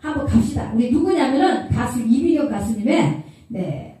한번 갑시다. 우리 누구냐면은 가수 이민혁 가수님의 네.